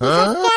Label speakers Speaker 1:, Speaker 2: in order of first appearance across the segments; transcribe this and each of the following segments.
Speaker 1: Huh?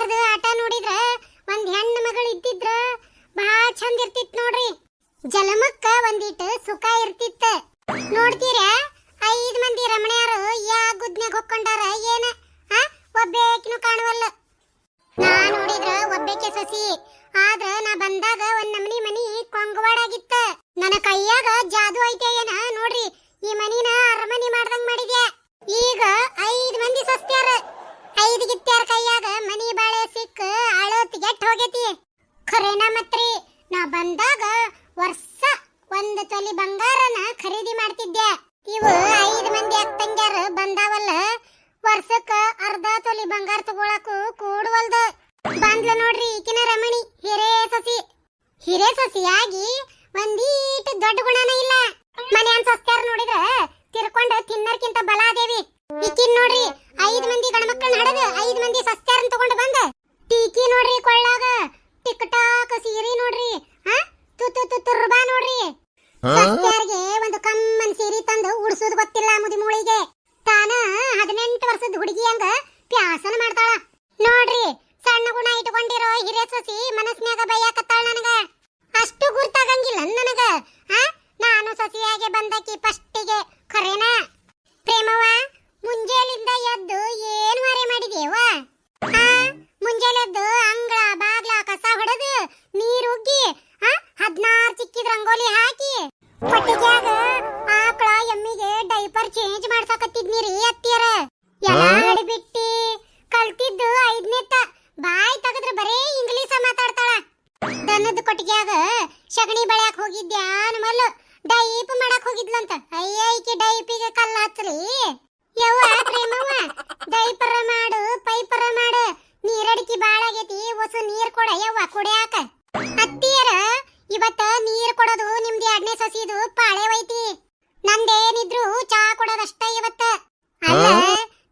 Speaker 1: ಮತ್ರಿ ನಾ ಬಂದಾಗ ವರ್ಷ ಒಂದ್ ತೊಲಿ ಬಂಗಾರನ ಖರೀದಿ ಮಾಡ್ತಿದ್ದೆ. ಇವು ಐದ್ ಮಂದಿ ಅಕ್ಕಂಗ್ಯಾರ ಬಂದಾವಲ್ಲ, ವರ್ಷಕ್ಕ ಅರ್ಧ ತೊಲಿ ಬಂಗಾರ ತಗೊಳಕು ಕೂಡವಲ್ದ. ಬಂದ್ಲ ನೋಡ್ರಿ ಈಕಿನ ರಮಣಿ, ಹಿರೇ ಸಸಿ. ಹಿರೇ ಸಸಿಯಾಗಿ ಒಂದೀಟ್ ದೊಡ್ಡ ಗುಣನ ಇಲ್ಲ. ಮನೆ ಅನ್ಸಸ್ತಾರ ನೋಡಿದ್ರ ತಿರ್ಕೊಂಡ ತಿನ್ನರ್ಕಿಂತ ಬಲಾದೇವಿ. ಈಕಿನ್ ನೋಡ್ರಿ ಐದ್ ಮಂದಿ ಗಣಮಕ್ಕಳನ್ನ ಹಡದ ಐದ್ ಮಂದಿ ಸಸ್ತ್ಯಾರನ್ ತಗೊಂಡು ಬಂದ ಟೀಕಿ ನೋಡ್ರಿ ಕೊಳ್ಳಾಗ ಟಿಕ್ ಟಾಕ್ ಸೀರಿ ನೋಡ್ರಿ ಹಾ ತುತ್ತು ತುತ್ತು ರುಬಾ ನೋಡ್ರಿ ಸಸ್ತ್ಯಾರಿಗೆ ಒಂದು ಕಮ್ಮನ್ ಸೀರಿ ತಂದು ಉಡ್ಸೋದು ಗೊತ್ತಿಲ್ಲ ಮುದಿ ಮೂಳಿಗೆ ತಾನ ಹದಿನೆಂಟು ವರ್ಷದ ಹುಡುಗಿ ಹಂಗ ಪ್ಯಾಸನ ಮಾಡ್ತಾಳ ನೋಡ್ರಿ ಸಣ್ಣ ಇಟ್ಕೊಂಡಿರೋ ಹಿರೇ ಸಸಿ ಮನಸ್ನ್ಯಾಗ ಬೈಯಾಕತ್ತಾಳ ನನಗ? ಅಷ್ಟು ಗುರ್ತಾಗಂಗಿಲ್ಲ ನನಗ ಆ? ನಾನು ಸಸಿಯಾಗೆ ಬಂದಕಿ ಫಸ್ಟಿಗೆ ಖರೇನ? ಪ್ರೇಮವ ಮುಂಜೇಲಿಂದ ಎದ್ದು ಏನ್ ಮರೆ ಮಾಡಿದೇವ ಆ? ಮುಂಜೇಲೆದ್ದು ಅಂಗಳ ಬಾಗ್ಲ ಕಸ ಹೊಡೆದು ನೀರು ಉಗ್ಗಿ ಆ? ಹದ್ನಾರು ಚಿಕ್ಕಿದ ರಂಗೋಲಿ ಹಾಕಿ ಪಟ್ಟಿಗ್ಯಾಗ ಆಕಳ ಎಮ್ಮಿಗೆ ಡೈಪರ್ ಚೇಂಜ್ ಮಾಡ್ಸಕತ್ತಿದ್ನಿರಿ ಅತ್ತಿಯರ. ಎಲ್ಲ ಬಿಟ್ಟಿ ಕಲ್ತಿದ್ದು ಐದ್ನೇತ್ತ ಬಾಯ್ ತೆಗೆದ್ರೆ ಬರೇ ಇಂಗ್ಲೀಷ ಮಾತಾಡ್ತಾಳ. ದನದ ಕೊಟ್ಟಿಗೆಯಾಗ ಶಗಣಿ ಬೆಳ್ಯಾಕ ಹೋಗಿದ್ಯಾ ಮಲ್ಲ ಡೈಪ್ ಮಾಡಕ್ ಹೋಗಿದ್ಲಂತ. ಅಯ್ಯ ಈಕೆ ಡೈಪಿಗೆ ಕಲ್ಲ ಹಚ್ಚಲಿ ಯವ್ವ ಪ್ರೇಮವ್ವ ಡೈಪರ ಮಾಡು ಪೈಪರ ಮಾಡು. ನೀರಡಿಕೆ ಬಾಳಾಗೈತಿ ಹೊಸ ನೀರ್ ಕೊಡ ಯವ್ವ ಕುಡಿಯಾಕ. ಅತ್ತಿಯರ ಇವತ್ತ ನೀರ್ ಕೊಡೋದು ನಿಮ್ದು ಎರಡನೇ ಸಸಿದು ಪಾಳೆ ಐತಿ ನಂದೇನಿದ್ರು ಚಾ ಕೊಡೋದಷ್ಟ ಇವತ್ತ. ಅಲ್ಲ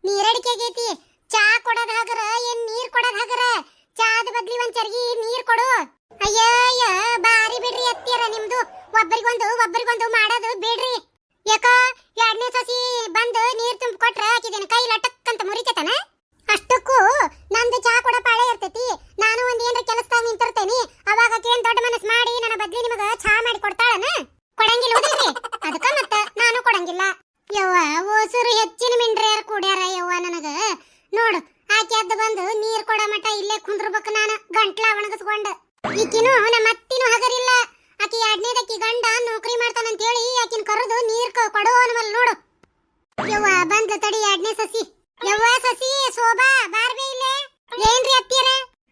Speaker 1: ನೀರಡಿಕೆ ಆಗೈತಿ. ಚಾ ಕೊಡೋದ್ ಹಾಗರ, ಏನ್ ನೀರ್ ಕೊಡೋದ್ ಹಾಗರ? ಚಾದ ಬದ್ಲಿ ಒಂದ್ ಚರ್ಗಿ ನೀರ್ ಕೊಡು. ಅಯ್ಯಯ್ಯ ಬಾರಿ ಬಿಡ್ರಿ ಅತ್ತಿಯರ ನಿಮ್ದು. ಒಬ್ಬರಿಗೊಂದು ಒಬ್ಬರಿಗೊಂದು ಮಾಡೋದು ಬಿಡ್ರಿ. ಯಾಕ, ಎರಡನೇ ಸಸಿ ಬಂದು ನೀರ್ ತುಂಬ ಕೊಟ್ರ ಹಾಕಿದೇನೆ ಕೈ ಲಟಕ್ ಅಂತ ಮುರಿತತನ? ಅಷ್ಟಕ್ಕೂ ನಂದು ಚಾ ಕೊಡ ಪಾಳೆ ಇರ್ತೈತಿ. ನಾನು ಒಂದ್ ಏನ್ರ ಕೆಲಸದಾಗ ನಿಂತಿರ್ತೇನಿ. ಅವಾಗ ಏನ್ ದೊಡ್ಡ ಮನಸ್ ಮಾಡಿ ನನ್ನ ಬದ್ಲಿ ನಿಮಗ ಚಾ ಮಾಡಿ ಕೊಡ್ತಾಳನ? ಕೊಡಂಗಿಲ್ಲ ಹೋದ್ರಿ ಅದಕ್ಕ ಮತ್ತ ನಾನು ಕೊಡಂಗಿಲ್ಲ. ಯವ್ವ, ಓಸುರು ಹೆಚ್ಚಿನ ಮಿಂಡ್ರ್ಯಾರ ಕೂಡ್ಯಾರ ಯವ್ವ ನನಗ. ನೋಡು, ಆಕೆ ಅದ್ದು ಬಂದು ನೀರ್ ಕೊಡ ಮಟ ಇಲ್ಲೇ ಕುಂದ್ರಬೇಕು ನಾನು, ಗಂಟ್ಲ ಒಣಗಿಸ್ಕೊಂಡು. ಈಕಿನೂ ನಮ್ಮ ಅತ್ತಿನೂ ಹಗರಿಲ್ಲ. ಆಕಿ ಎರಡನೇದಕ್ಕಿ ಗಂಡ ನೌಕರಿ ಮಾಡ್ತಾನಂತ ಹೇಳಿ ಆಕಿನ ಕರೆದು ನೀರ್ ಕೊಡು ಅನ್ನವಲ್ ನೋಡು. ಯವ್ವ, ಬಂದ್ಲ ತಡಿ ಎರಡನೇ ಸಸಿ. ಯವ್ವ ಸಸಿ, ಶೋಭಾ, ಬಾರ್ಬೆ ಇಲ್ಲೇ? ಏನ್ರಿ ಅತ್ತಿಯರ?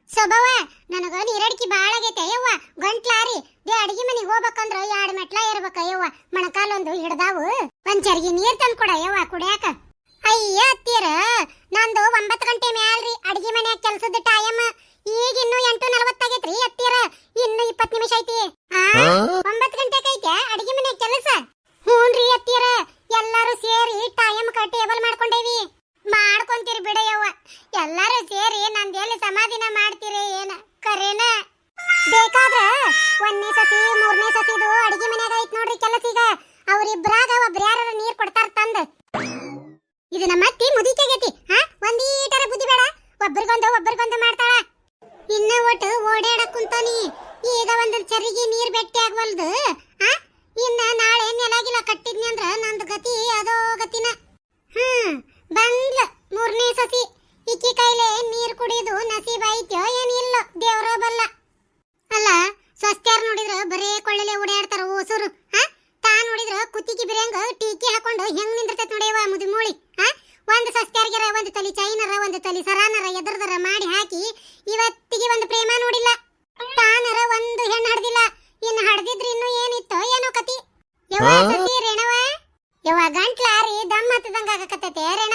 Speaker 1: ಶೋಭಾವ, ನನಗ ನೀರಡಿಕೆ ಬಾಳ ಆಗೈತೆ. ಯವ್ವ ಗಂಟ್ಲಾರಿ ದೇ ಅಡಿಗೆ ಮನೆಗೆ ಹೋಗ್ಬೇಕಂದ್ರ ಎರಡು ಮೆಟ್ಲ ಇರ್ಬೇಕ ಯವ್ವ. ಮೊಣಕಾಲೊಂದು ಹಿಡ್ದಾವು. ಒಂದ್ ಚರ್ಗಿ ನೀರ್ ತಂದ್ ಕೊಡ ಯವ್ವ, ಕುಡಿಯಾಕ. ಅಯ್ಯ ಅತ್ತಿಯರ ನಂದು ಒಂಬತ್ತು ಗಂಟೆ ಮ್ಯಾಲ್ರಿ ಅಡಿಗೆ ಮನ್ಯಾಗ ಕೆಲಸದ ಟೈಮ್ ಈಗ ಇನ್ನು ಎಂಟು ನಲವತ್ತಾಗೈತ್ರಿ ಅತ್ತಿಯರ ಇನ್ನು ಇಪ್ಪತ್ತು ನಿಮಿಷ ಐತಿ. ಆ ಒಂಬತ್ತು ಗಂಟೆ ಅಡಿಗೆ ಮನ್ಯಾಗ ಕೆಲಸ ಹ್ಞೂನ್ರಿ ಅತ್ತಿಯರ ಎಲ್ಲಾರು ಸೇರಿ ಟೈಮ್ ಕ ಟೇಬಲ್ ಮಾಡ್ಕೊಂಡೇವಿ ಮಾಡ್ಕೊಂತೀರಿ ಬಿಡಯ್ಯವ್ವ ಎಲ್ಲಾರು ಸೇರಿ ನಂದ್ ಎಲ್ಲಿ ಸಮಾಧಿನ ಮಾಡ್ತೀರಿ ಏನ ಕರೇನ ಬೇಕಾದ್ರ ಒಂದನೇ ಸಸಿ ಮೂರನೇ ಸಸಿದು ಅಡಿಗೆ ಮನ್ಯಾಗ ಐತ್ ನೋಡ್ರಿ ಕೆಲಸ ಈಗ ಅವ್ರಿಬ್ರಾಗ ಒಬ್ರ ಯಾರ ನೀರ್ ಕೊಡ್ತಾರ ತಂದ ಇದು ನಮ್ಮ ಅತ್ತಿ ಮುದಿಕೆಗೈತಿ ಹಾ ಒಂದೀಟರ ಬುದ್ಧಿ ಬೇಡ ಒಬ್ಬರಿಗೊಂದು ಒಬ್ಬರಿಗೊಂದು ಮಾಡ್ತಾಳ ಇನ್ನ ಒಟ್ಟು ಓಡಾಡಕ್ ಕುಂತಾನಿ ಈಗ ಒಂದ್ ಚರಿಗೆ ನೀರ್ ಬೆಟ್ಟಿ ಆಗ್ವಲ್ದು ಆ ಇನ್ನ ನಾಳೆ ನೆಲಾಗಿಲ್ಲ ಕಟ್ಟಿದ್ನಿ ಅಂದ್ರ ನಂದ್ ಗತಿ ಅದೋ ಗತಿನ ಹ್ಮ್ ಬಂದ್ಲ ಮೂರನೇ ಸಸಿ ಇಕ್ಕಿ ಕೈಲೆ ನೀರ್ ಕುಡಿದು ನಸೀಬ್ ಐತ್ಯೋ ಏನಿಲ್ಲ ದೇವ್ರ ಬಲ್ಲ ಅಲ್ಲ ಸ್ವಸ್ತ್ಯಾರ್ ನೋಡಿದ್ರ ಬರೇ ಕೊಳ್ಳಲೆ ಓಡಾಡ್ತಾರ ಓಸುರು ಹಾ ತಾ ನೋಡಿದ್ರ ಕುತ್ತಿಗೆ ಬಿರಿಯಂಗ ಟೀಕಿ ಹಾಕೊಂಡು ಹೆಂಗ್ ನಿಂದಿರ್ತೈತ್ ನೋಡಿಯವ ಮುದಿಮೂಳಿ ಹಾ ಒಂದ್ ಸಸ್ತ್ಯಾರ್ಗೆರ ಒಂದ್ ತಲಿ ಚೈನರ ಒಂದ್ ತಲಿ ಸರಾನರ ಎದರ್ದರ ಮಾಡಿ ಹಾಕಿ ಇವತ್ತಿಗೆ ಒಂದ್ ಪ್ರೇಮ ನೋಡಿಲ್ಲ ತಾನರ ಒಂದು ಹೆಣ್ಣು ಹಡ್ದಿಲ್ಲ ಇನ್ನು ಹಡ್ದಿದ್ರ ಇನ್ನು ಏನಿತ್ತೋ ಏನೋ ಕತಿ ಯವ್ವ ಸಸಿ ರೇಣವ ಯವ್ವ ಗಂಟ್ಲಾರಿ ದಮ್ ಹತ್ತದಂಗ ಆಗಕತ್ತೈತೆ ರೇಣವ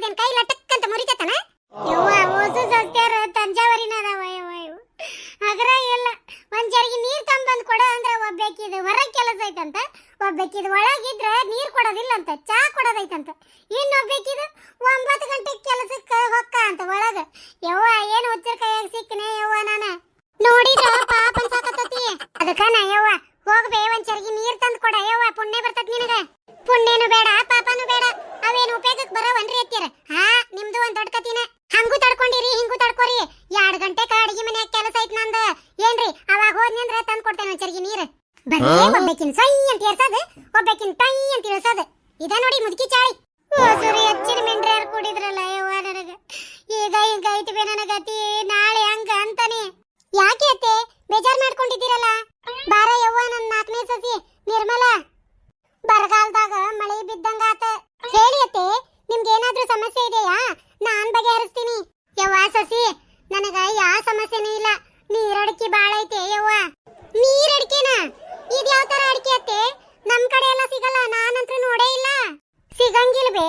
Speaker 1: ಅವ್ರದೇನ್ ಕೈ ಲಟಕ್ ಅಂತ ಮುರಿತತನ? ಯವ್ವ ಓಸು ತಂಜಾವರಿನ ಅದಾವ ಯವ್ವ ಇವು. ಅಗ್ರ ಇಲ್ಲ ಒಂದ್ ಜರಿಗೆ ನೀರ್ ತಂಬಂದ್ ಕೊಡ ಅಂದ್ರ ಒಬ್ಬಾಕಿದ ಹೊರಗ್ ಕೆಲಸ ಐತಂತ, ಒಬ್ಬಾಕಿದ ಒಳಗಿದ್ರ ನೀರ್ ಕೊಡೋದಿಲ್ಲ ಅಂತ ಚಾ ಕೊಡೋದೈತಂತ. ಇನ್ನೊಬ್ಬಾಕಿದ ಒಂಬತ್ತು ಗಂಟೆ ಕೆಲಸಕ್ಕೆ ಹೊಕ್ಕ ಅಂತ ಒಳಗ. ಯವ್ವ, ಏನು ಹುಚ್ಚರ ಕೈಯಾಗ ಸಿಕ್ಕನೆ ಯವ್ವ ನಾನ? ನೋಡಿದ್ರ ಪಾಪ ಅನ್ಸಾಕತ್ತತಿ. ಅದಕ್ಕ ನಾ ಯವ್ವ, ಹೋಗ್ಬೇ ಒಂದ್ ಚರ್ಗಿ ನೀರ್ ತಂದ್ ಕೊಡ ಯವ್ವ, ಪುಣ್ಯ ಬರ್ತದ ನಿನಗ. ಪುಣ್ಯನು ಬೇಡ, ಪಾಪನು ಬೇಡ. ಅವೇನು ಉಪಯೋಗಕ್ಕೆ ಬರವನ್ರಿ ಅತ್ತಿಯರ? ಹಾ ನಿಮ್ದು ಒಂದ್ ದೊಡ್ಡ ಕತಿನ ಹಂಗೂ ತಡ್ಕೊಂಡಿರಿ ಹಿಂಗೂ ತಡ್ಕೊರಿ. ಎರಡ್ ಗಂಟೆ ಅಡಿಗೆ ಮನ್ಯಾಗ ಕೆಲಸ ಐತ್ ನಂದ. ಏನ್ರಿ ಅವಾಗ ಹೋದ್ನಿ ಅಂದ್ರ ತಂದ್ ಕೊಡ್ತೇನೆ ಒಂಚರಿಗೆ ಚರ್ಗಿ ನೀರ್. ಬರೀ ಒಬ್ಬಾಕಿನ್ ಸೈ ಅಂತ ಏರ್ಸೋದ್ ಒಬ್ಬಾಕಿನ್ ತೈ ಅಂತ ಇಳ್ಸೋದ್. ಇದ ನೋಡಿ ಮುದುಕಿ ಚಾಳಿ. ಸರಿ ಹೆಚ್ಚಿನ ಮಿಂಡ್ರ್ಯಾರು ಕುಡಿದ್ರಲ್ಲ ಯವ್ವ ನನಗ. ಈಗ ಈಗ ಐತಿವೆ ಬೇ ನನಗ ಅತಿ ನಾಳೆ ಹಂಗ ಅಂತಾನೆ. ಯಾಕೆ ಅತ್ತೆ ಬೇಜಾರ್ ಮಾಡ್ಕೊಂಡಿದ್ದೀರಲ್ಲ? ಬಾರ ಯವ್ವ ನನ್ನ ನಾಲ್ಕನೇ ಸಸಿ ನಿರ್ಮಲ. ಬರಗಾಲದಾಗ ಮಳೆ ಬಿದ್ದಂಗ ಆತ ಹೇಳಿ ಅತ್ತೆ ನಿಮ್ಗೆ ಏನಾದ್ರೂ ಸಮಸ್ಯೆ ಇದೆಯಾ? ನಾನ್ ಬಗೆಹರಿಸ್ತೀನಿ. ಯವ್ವ ಸಸಿ ನನಗ ಯಾವ ಸಮಸ್ಯೆನೂ ಇಲ್ಲ ನೀರಡಿಕೆ ಬಾಳ ಐತೆ ಯವ್ವ ನೀರಡಿಕೆನಾ ಇದ್ ಯಾವ ತರ ಅಡಿಕೆ ಅತ್ತೆ ನಮ್ ಕಡೆ ಎಲ್ಲ ಸಿಗಲ್ಲ ನಾನಂತೂ ನೋಡೇ ಇಲ್ಲ ಸಿಗಂಗಿಲ್ವೇ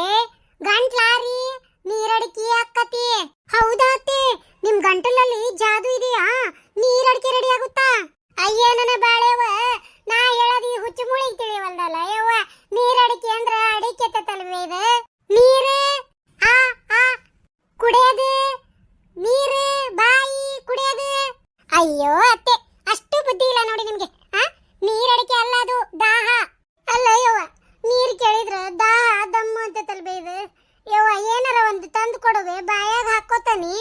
Speaker 1: ಗಂಟ್ಲಾರಿ ನೀರಡಿಕೆ ಅಕ್ಕತಿ ಹೌದಾ ಅತ್ತೆ ನಿಮ್ ಗಂಟಲಲ್ಲಿ ಜಾದು ಇದೆಯಾ ನೀರಡಿಕೆ ರೆಡಿ ಆಗುತ್ತಾ ಅಯ್ಯ ನನ್ನ ಬಾಳೆವ ನಾ ಹೇಳದಿ ಹುಚ್ಚು ಮುಳಿಗ್ ತಿಳಿವಲ್ದಲ್ಲ ಯವ್ವ ನೀರಡಿಕೆ ಅಂದ್ರ ಅಡಿಕೆ ತಲ್ವೇ ಇದು ನೀರು ಆ ಆ ಕುಡಿಯೋದು ನೀರು ಬಾಯಿ ಕುಡಿಯೋದು ಅಯ್ಯೋ ಅತ್ತೆ ಅಷ್ಟು ಬುದ್ಧಿ ಇಲ್ಲ ನೋಡಿ ನಿಮ್ಗೆ ಆ ನೀರಡಿಕೆ ಅಲ್ಲ ಅದು ದಾಹ ಅಲ್ಲ ಯವ್ವ ನೀರ್ ಕೇಳಿದ್ರ ದಾಹ ದಮ್ಮು ಅಂತ ತಲ್ಬೆ ಇದು ಯವ್ವ, ಏನಾರ ಒಂದು ತಂದು ಕೊಡುವೆ, ಬಾಯಾಗ ಹಾಕೋತಾನಿ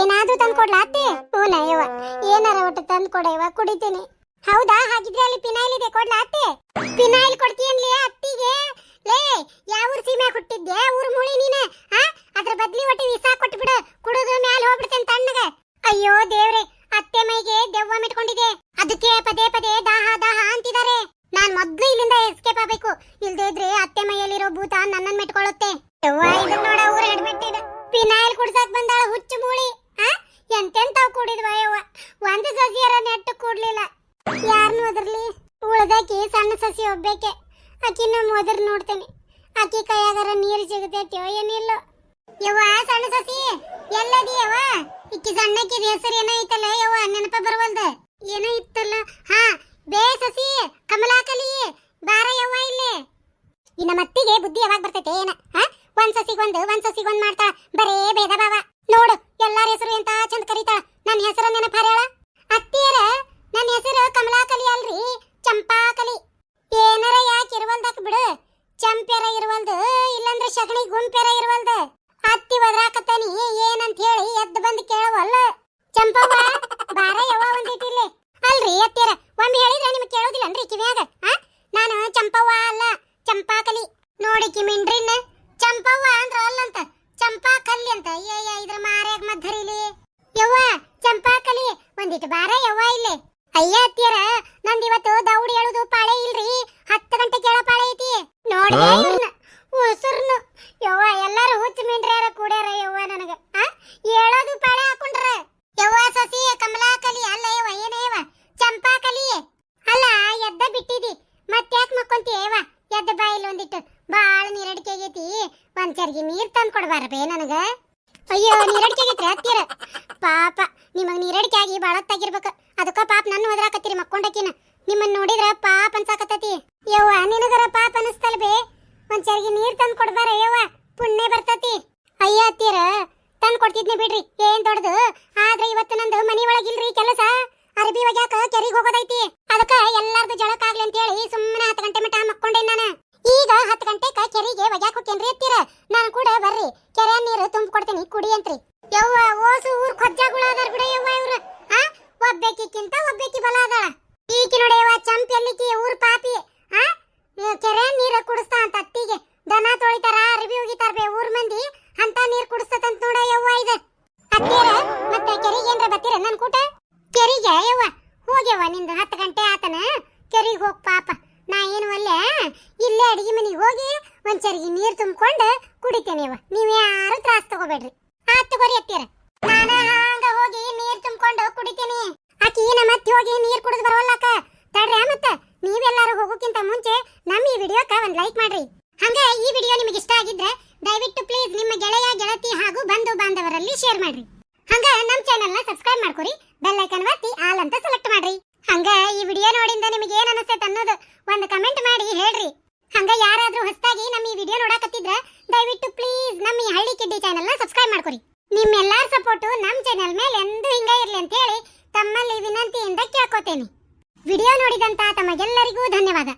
Speaker 1: ಏನಾದ್ರೂ ತಂದು ಕೊಡ್ಲಾ ಅತ್ತೆ? ಹೂನ ಯವ್ವ, ಏನಾರ ಒಟ್ಟು ತಂದು ಕೊಡವ್ವ ಕುಡಿತೀನಿ. ಹೌದಾ? ಹಾಗಿದ್ರೆ ಅಲ್ಲಿ ಪಿನಾಯಿಲ್ ಇದೆ, ಕೊಡ್ಲಾ ಅತ್ತೆ? ಪಿನಾಯಿಲ್ ಕೊಡ್ತೀಯನ್ಲಿ ಅತ್ತಿಗೆ? ಲೇ, ಯಾವ ಊರ್ ಸೀಮೆ ಹುಟ್ಟಿದ್ದೆ? ಊರ್ ಮುಳಿ ನೀನ, ಆ? ಅದ್ರ ಬದ್ಲಿ ಒಟ್ಟು ವಿಸಾ ಕೊಟ್ಬಿಡು, ಕುಡಿದು ಮ್ಯಾಲ ಹೋಗ್ಬಿಡ್ತೇನೆ ತಣ್ಣಗೆ. ಅಯ್ಯೋ ದೇವ್ರೆ, ಅತ್ತೆ ಮೈಗೆ ಮೊದಲು ನೋಡ್ತೇನೆ. ಆಕಿ ಕೈಯಾಗಾರ ನೀರು ಸಿಗುತ್ತೈತೋ ಏನಿಲ್ಲ ಯವ್ವ, ಸಣ್ಣ ಸಸಿ, ಎಲ್ಲದಿ ಯವ್ವ? ಇಕ್ಕಿ ಸಣ್ಣಕ್ಕಿದ ಹೆಸರು ಏನೋ ಯವ್ವ, ನೆನಪ ಬರವಲ್ದ. ಏನೋ ಇತ್ತಲ್ಲ. ಹಾ, ಬೇ ಸಸಿ, ಕಮಲಾಕಲಿ, ಬಾರ ಯವ್ವ ಇಲ್ಲಿ. ಇನ್ನ ಮತ್ತಿಗೆ ಬುದ್ಧಿ ಯಾವಾಗ ಬರ್ತೈತೆ, ಏನ? ಹಾ? ಒಂದ್ ಸಸಿಗೊಂದು, ಒಂದ್ ಸಸಿಗೊಂದ್ ಮಾಡ್ತಾಳ. ಬರೇ ಭೇದ ಭಾವ. ನೋಡು ಎಲ್ಲಾರ ಹೆಸರು ಎಂತ ಚಂದ ಕರೀತಾಳ ನನ್ನ ಹೆಸರು ನೆನಪಾರ್ಯಾಳ ಅತ್ತಿಯರ ನನ್ನ ಹೆಸರು ಕಮಲಾಕಲಿ ಅಲ್ರಿ ಚಂಪಾಕಲಿ ಏನಾರ ಯಾಕೆ ಇರುವಲ್ದಾಕ ಬಿಡು ಚಂಪ್ಯಾರ ಇರುವಲ್ದು ಇಲ್ಲಂದ್ರೆ ಶಗಣಿ ಗುಂಪ್ಯಾರ ಇರುವಲ್ದು ಅತ್ತಿ ಒದ್ರಾಕತ್ತಾನಿ ಏನಂತ ಹೇಳಿ ಎದ್ದು ಬಂದು ಕೇಳವಲ್ಲ ಚಂಪವ್ವ ಬಾರ ಯವ್ವ ಒಂದಿಟ್ಟಿರ್ಲಿ ಅಲ್ರಿ ಅತ್ತಿಯರ ಒಮ್ಮೆ ಹೇಳಿದ್ರೆ ಕೇಳೋದಿಲ್ಲನ್ರಿ ಕಿವ್ಯಾಗ ನಾನು ಚಂಪವ್ವ ಅಲ್ಲ ಚಂಪಾಕಲಿ. ನೋಡಿ ಕಿಮಿಂಡ್ರಿನ ಚಂಪವ್ವ ಅಂದ್ರ ಅಲ್ಲಂತ ಚಂಪಾಕಲ್ಲಿ ಅಂತ. ಅಯ್ಯಯ್ಯ ಇದ್ರ ಮಾರ್ಯಾಗ ಮದ್ದರಿಲಿ ಯವ್ವ ಚಂಪಾಕಲಿ. ಒಂದಿಟ್ಟು ಬಾರ ಯವ್ವ ಇಲ್ಲಿ. ಅಯ್ಯ ಅತ್ತಿಯರ ನಂದ ಇವತ್ತು ದೌಡಿ ಹೇಳುದು ಪಾಳೆ ಇಲ್ರಿ. ಹತ್ತು ಗಂಟೆ ಕೇಳೋ ಪಾಳೆ ಐತಿ. ನೋಡಿ ಉಸುರ್ನು. ಯವ್ವ ಎಲ್ಲಾರು ಹುಚ್ಚ ಮಿಂಡ್ರ್ಯಾರ ಕೂಡ್ಯಾರ ಯವ್ವ ನನಗ ಆ ಹೇಳೋದು ಪಾಳೆ ಹಾಕೊಂಡ್ರ ಯವ್ವ ಸಸಿ ಕಮಲಾಕಲಿ ಅಲ್ಲ ಯವ್ವ ಏನೇ ಯವ್ವ ಚಂಪಾಕಲಿ ಅಲ್ಲ ಎದ್ದ ಬಿಟ್ಟಿದಿ ಮತ್ತ್ಯಾಕ್ ಮಕ್ಕೊಂತಿ ಯವ್ವ ಎದ್ದ ಬಾಯಿಲ್ ಒಂದಿಟ್ಟು ಬಾಳ ನೀರಡಿಕೆ ಆಗೈತಿ ಒಂದ್ ಚರ್ಗಿ ನೀರ್ ತಂದ್ ಕೊಡ್ಬಾರ ಬೇ ನನಗ ಅಯ್ಯೋ ನೀರಡಿಕೆ ಆಗೈತ್ರಿ ಹತ್ತಿರ ಪಾಪ ನಿಮಗ್ ಹೊತ್ತಾಗಿರ್ಬೇಕು ಅದಕ್ಕ ಪಾಪ ನನ್ನ ಹೋದ್ರಾಕತ್ತೀರಿ ಮಕ್ಕೊಂಡಕಿನ. ನಿಮ್ಮನ್ನ ನೋಡಿದ್ರ ಪಾಪ ಅನ್ಸಾಕತ್ತತಿ. ಯವ್ವ, ನಿನಗರ ಪಾಪ ಅನಸ್ತಲ್ ಒಂದ್ ಚರ್ಗಿ ನೀರ್ ತಂದ್ ಕೊಡ್ಬಾರ ಯವ್ವ. ಪುಣ್ಯ ಬರ್ತತಿ. ಅಯ್ಯ ಹತ್ತೀರ ತಂದ್ ಕೊಡ್ತಿದ್ನಿ ಬಿಡ್ರಿ. ಏನ್ ದೊಡ್ಡದು? ಆದ್ರೆ ಇವತ್ತು ನಂದು ಮನಿ ಒಳಗಿಲ್ರಿ ಕೆಲಸ. ಅರಬಿ ಒಗ್ಯಾಕ ಕೆರಿಗೆ ಹೋಗೋದೈತಿ. ಅದಕ್ಕ ಎಲ್ಲಾರ್ದು ಜಳಕ ಆಗ್ಲಿ ಅಂತ ಹೇಳಿ ಸುಮ್ಮನೆ ಹತ್ತು ಗಂಟೆ ಮಟ ಮಕ್ಕೊಂಡೆ ನಾನು. ಈಗ ಹತ್ತು ಗಂಟೆಕ ಕೆರಿಗೆ ಒಗ್ಯಾಕ ಹೋಗ್ತೇನ್ರಿ ಅತ್ತೀರ ನಾನು ಕೂಡ ಬರ್ರಿ. ಕೆರೆ ನೀರು ತುಂಬ ಕೊಡ್ತೀನಿ ಕುಡಿ ಅಂತ್ರಿ. ನಮ್ಮ ಹಳ್ಳಿ ಕಿಡ್ಡಿ ಚಾನೆಲ್ನ ಸಬ್ಸ್ಕ್ರೈಬ್ ಮಾಡ್ಕೊರಿ ನಿಮ್ಮೆಲ್ಲರ ಸಪೋರ್ಟು ನಮ್ಮ ಚಾನೆಲ್ ಮೇಲೆ ಎಂದು ಹಿಂಗ ಇರಲಿ ಅಂತ ಹೇಳಿ ತಮ್ಮಲ್ಲಿ ವಿನಂತಿಯಿಂದ ಕೇಳ್ಕೊತೇನೆ. ವಿಡಿಯೋ ನೋಡಿದಂತ ತಮಗೆಲ್ಲರಿಗೂ ಧನ್ಯವಾದ.